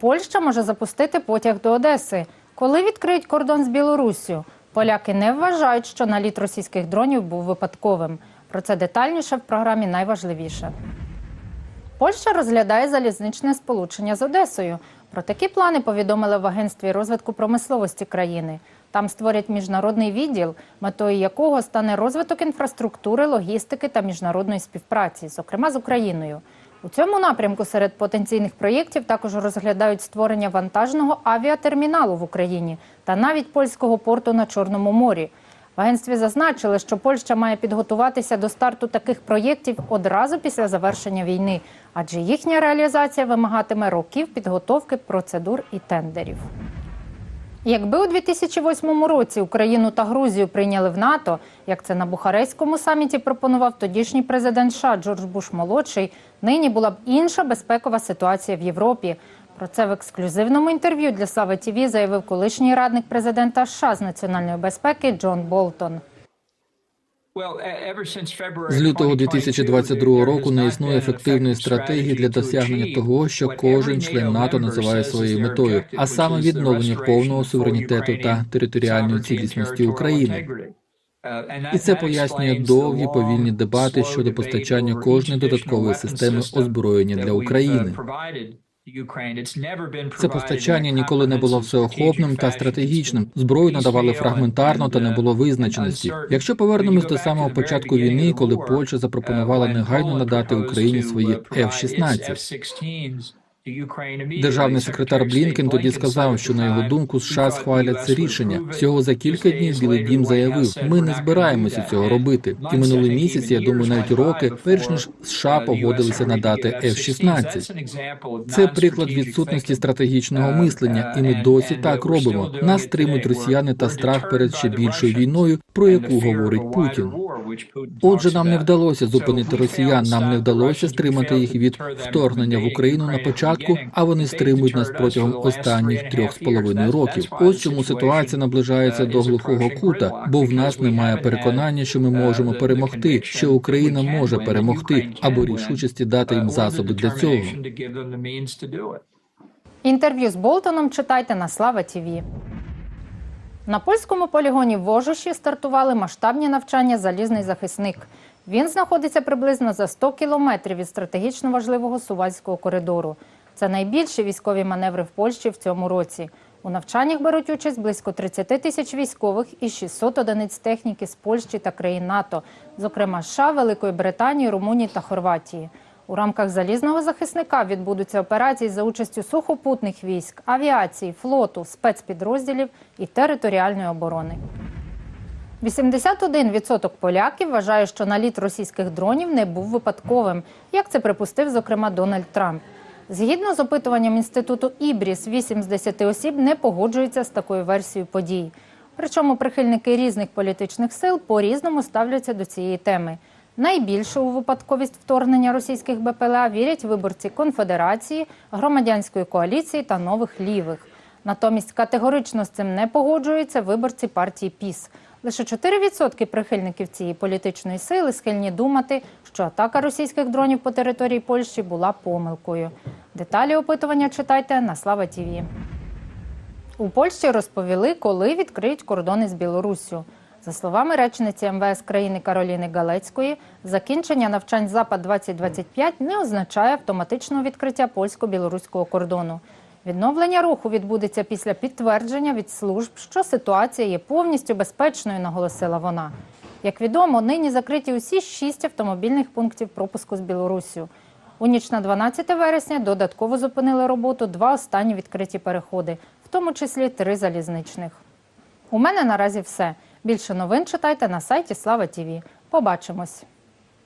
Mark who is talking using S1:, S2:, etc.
S1: Польща може запустити потяг до Одеси. Коли відкриють кордон з Білоруссю? Поляки не вважають, що наліт російських дронів був випадковим. Про це детальніше в програмі найважливіше. Польща розглядає залізничне сполучення з Одесою. Про такі плани повідомили в агентстві розвитку промисловості країни. Там створять міжнародний відділ, метою якого стане розвиток інфраструктури, логістики та міжнародної співпраці, зокрема з Україною. У цьому напрямку серед потенційних проєктів також розглядають створення вантажного авіатерміналу в Україні та навіть польського порту на Чорному морі. В агентстві зазначили, що Польща має підготуватися до старту таких проєктів одразу після завершення війни, адже їхня реалізація вимагатиме років підготовки процедур і тендерів. Якби у 2008 році Україну та Грузію прийняли в НАТО, як це на Бухарестському саміті пропонував тодішній президент США Джордж Буш молодший, нині була б інша безпекова ситуація в Європі. Про це в ексклюзивному інтерв'ю для Слави ТІВІ заявив колишній радник президента США з національної безпеки Джон Болтон.
S2: З лютого 2022 року не існує ефективної стратегії для досягнення того, що кожен член НАТО називає своєю метою, а саме відновлення повного суверенітету та територіальної цілісності України. І це пояснює довгі повільні дебати щодо постачання кожної додаткової системи озброєння для України. Це постачання ніколи не було всеохопним та стратегічним. Зброю надавали фрагментарно та не було визначеності. Якщо повернемось до самого початку війни, коли Польща запропонувала негайно надати Україні свої F-16, Державний секретар Блінкен тоді сказав, що на його думку США схвалять це рішення. Всього за кілька днів Білий Дім заявив: ми не збираємося цього робити. І минулий місяць, я думаю, навіть роки, перш ніж США погодилися надати F-16. Це приклад відсутності стратегічного мислення, і ми досі так робимо. Нас стримують росіяни та страх перед ще більшою війною, про яку говорить Путін. Отже, нам не вдалося зупинити росіян. Нам не вдалося стримати їх від вторгнення в Україну на початку, а вони стримують нас протягом останніх трьох з половиною років. Ось чому ситуація наближається до глухого кута, бо в нас немає переконання, що ми можемо перемогти, що Україна може перемогти, або рішучості дати їм засоби для цього.
S1: Інтерв'ю з Болтоном читайте на Слава ТІВІ. На польському полігоні в Ожуші стартували масштабні навчання Залізний захисник. Він знаходиться приблизно за 100 кілометрів від стратегічно важливого сувальського коридору. Це найбільші військові маневри в Польщі в цьому році. У навчаннях беруть участь близько 30 тисяч військових і 600 одиниць техніки з Польщі та країн НАТО, зокрема США, Великої Британії, Румунії та Хорватії. У рамках залізного захисника відбудуться операції за участю сухопутних військ, авіації, флоту, спецпідрозділів і територіальної оборони. 81% поляків вважає, що наліт російських дронів не був випадковим, як це припустив, зокрема, Дональд Трамп. Згідно з опитуванням інституту Ібріс, 8 з 10 осіб не погоджуються з такою версією подій. Причому прихильники різних політичних сил по-різному ставляться до цієї теми. Найбільше у випадковість вторгнення російських БПЛА вірять виборці конфедерації, громадянської коаліції та нових лівих. Натомість категорично з цим не погоджуються виборці партії ПІС. Лише 4% прихильників цієї політичної сили схильні думати, що атака російських дронів по території Польщі була помилкою. Деталі опитування читайте на Слава ТІВІ. У Польщі розповіли, коли відкриють кордони з Білоруссю. За словами речниці МВС країни Кароліни Галецької, закінчення навчань Запад 2025 не означає автоматичного відкриття польсько-білоруського кордону. Відновлення руху відбудеться після підтвердження від служб, що ситуація є повністю безпечною, наголосила вона. Як відомо, нині закриті усі шість автомобільних пунктів пропуску з Білоруссю. У ніч на 12 вересня додатково зупинили роботу два останні відкриті переходи, в тому числі три залізничних. У мене наразі все. Більше новин читайте на сайті Слава ТІВІ. Побачимось.